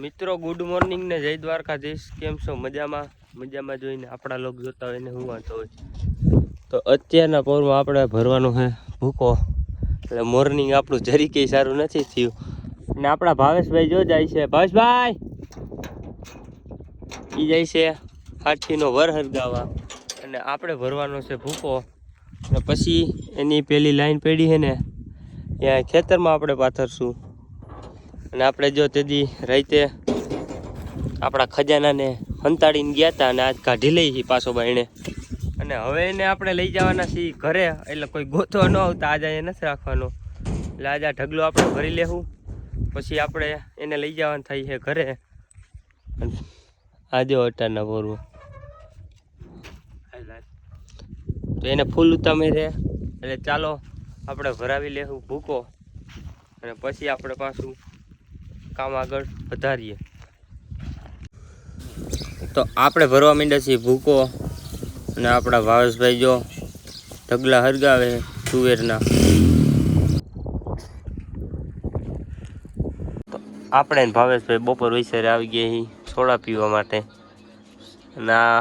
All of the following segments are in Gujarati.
મિત્રો ગુડ મોર્નિંગ ને જય દ્વારકાધીશ. કેમ છો? મજામાં? મજામાં જોઈને આપણા લોક જોતા હોય ને હું વાંધો હોય. તો અત્યારના પોરમાં આપણે ભરવાનું છે ભૂકો. એટલે મોર્નિંગ આપણું જરીકે સારું નથી થયું. અને આપણા ભાવેશભાઈ જો જાય છે. ભાવેશભાઈ! એ જાય છે હાથીનો વર હરગાવા અને આપણે ભરવાનો છે ભૂકો. અને પછી એની પેલી લાઈન પડી છે ને, ત્યાં ખેતરમાં આપણે પાથરશું. અને આપણે જો તેદી રાતે આપણા ખજાનાને હંતાડીને ગયા હતા અને આજ કાઢી લઈ છીએ પાછો બાઈને અને હવે એને આપણે લઈ જવાના છીએ ઘરે, એટલે કોઈ ગોતવા ન આવતા. આજે એને નથી રાખવાનો. એટલે આજે આ ઢગલો આપણે ભરી લેવું પછી આપણે એને લઈ જવાનું થાય છે ઘરે. આજે અટારના ભોરવો. તો એને ફૂલ ઉતામે રહે એટલે ચાલો આપણે ભરાવી લેવું ભૂકો. અને પછી આપણે પાછું કામ આગળ વધારીએ. તો આપણે ભરવા માંડ્યા છીએ ભૂકો અને આપણા ભાવેશભાઈ જો ઢગલા હરગાવે તુવેરના. તો આપણે ભાવેશભાઈ બપોર વિસરે આવી ગયા સોડા પીવા માટે. અને આ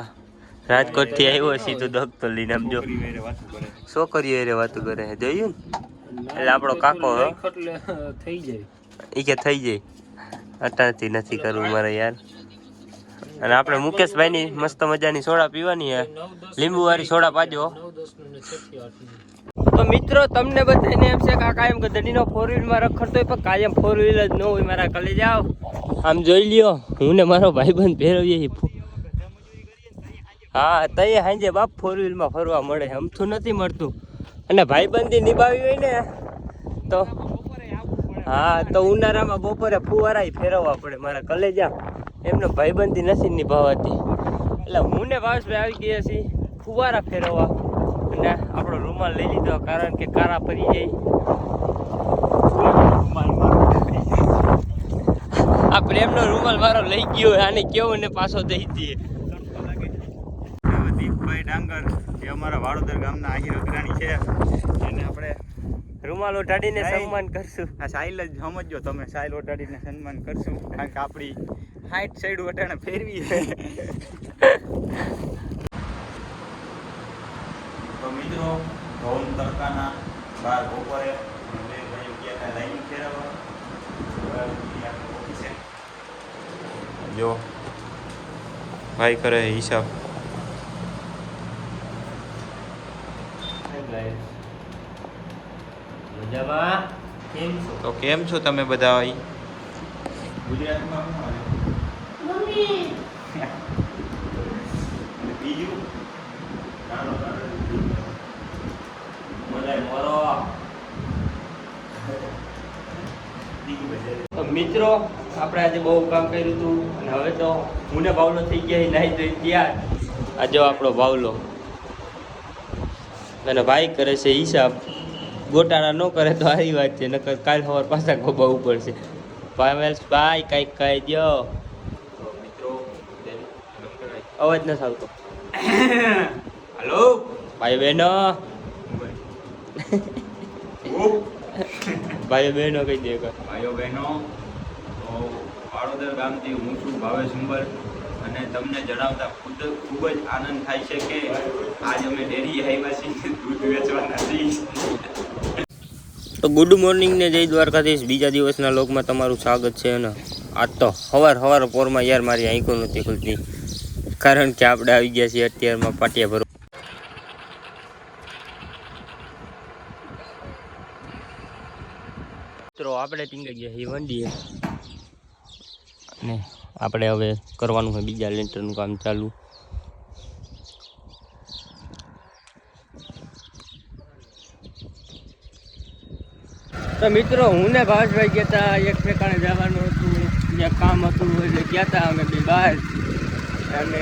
રાજકોટથી આવ્યો સીધું દગતો લઈને આમ જો છોકરીઓ એ વાતો કરે જોયું ને? એટલે આપણો કાકો થઈ જાય. એ કે થઈ જાય. અટાણથી નથી કરવું મારે યાર. અને આપણે મુકેશભાઈની મસ્ત મજાની સોડા પીવાની હે લીંબુ વાળી સોડા પાજો. તો મિત્રો તમને બધાને એમ છે કે આ કાયમ ગધડીનો ફોર વ્હીલમાં રખડતો હોય પણ કાયમ ફોર વ્હીલ જ ન હોય મારા કલે જાઓ આમ જોઈ લ્યો હું ને મારો ભાઈબંધ ફેરવીએ હા તઈ સાંજે બાપ ફોર વ્હીલમાં ફરવા મળે અમથું નથી મળતું. અને ભાઈબંધી નિભાવી હોય ને તો હા, તો ઉનાળામાં બપોરે ફુવારા ફેરવવા પડે મારા કલેજા. એમને ભાઈબંધી નથી નિભાવાતી. એટલે હું ને ભાવેશભાઈ આવી ગયા છીએ ફુવારા ફેરવવા. અને આપણો રૂમાલ લઈ લીધો, કારણ કે કારા પડી જાય. આ પ્રેમનો રૂમાલ મારો લઈ ગયો આને કેવો ને પાછો દઈ દઈએ. દીપભાઈ ડાંગર, જે અમારા વાડોદર ગામના આહિર અગ્રણી છે. રૂમાલ ઓઢાડીને સન્માન કરશું. આ સાઈલ જ સમજો તમે. સાઈલ ઓઢાડીને સન્માન કરશું. કારણ કે આપણી હાઈટ સાઈડ વટાણે ફેરવી છે. તો મિત્રો ઘઉં તડકાના બાર બપોરે બે ભાઈઓ ગયા હતા લાઈન ફેરવવા. હવે ઈ આપણે ઓફિસે. જો ભાઈ કરે હિસાબ. મજામાં? કેમ છો? તો કેમ છો તમે બધા? અહીં ગુજરાતમાં બીજું? મિત્રો આપણે આજે બહુ કામ કર્યું હતું અને હવે તો હું ને બાવલો થઈ ગયા નાહી થઈ ગયા આજે આપણો બાવલો અને ભાઈ કરે છે હિસાબ. ગોટાળા ન કરે તો સારી વાત છે નકર કાલ સવાર પાછા ગોબાવું પડશે પાવેલ્સ ભાઈ કાંઈક કહી દો મિત્રો. અવાજ ન આવતો. હલો? ભાઈ બહેનો. ભાઈ બહેનો કહી દે ભાઈઓ બહેનો તો વાડોદર ગામથી હું છું ભાવેશ ઉંબર અને તમને જણાવતા ખુદ ખૂબ જ આનંદ થાય છે કે આજ અમે ડેરી આવ્યા છીએ દૂધ વેચવાના છીએ. તો ગુડ મોર્નિંગ ને જય દ્વારકાધીશ. બીજા દિવસના લોકમાં તમારું સ્વાગત છે અને આજ તો હવાર હવાર પોરમાં યાર મારી આંખો નથી ખુલતી. કારણ કે આપણે આવી ગયા છીએ અત્યારમાં પાટિયા ભરો મિત્રો આપણે પીંગા ગયા છીએ વંડીએ. અને આપણે હવે કરવાનું છે બીજા લેન્ટરનું કામ ચાલુ. તો મિત્રો હું ને ભાવેશભાઈ ગયા હતા એક ઠેકાણે જવાનું હતું જ્યાં કામ હતું એટલે ગયા હતા અમે બે બહાર. અને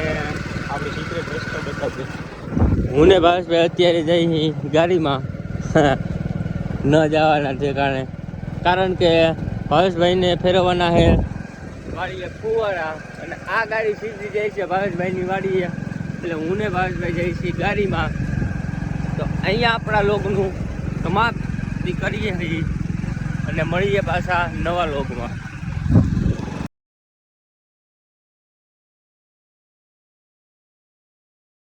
આપણે સિક્રેટ રસ્તો બતાવજો. હું ને ભાવેશભાઈ અત્યારે જઈ ગાડીમાં. ન જવાના ઠેકાણે. કારણ કે ભાવેશભાઈને ફેરવવાના છે વાડીએ ફુવારા અને આ ગાડી સીધી જાય છે ભાવેશભાઈની વાડીએ. એટલે હું ને ભાવેશભાઈ જઈ છીએ ગાડીમાં. તો અહીંયા આપણા લોકોનું સમાપ્તિ કરીએ છીએ. અને મળીએ પાછા નવા લોગમાં.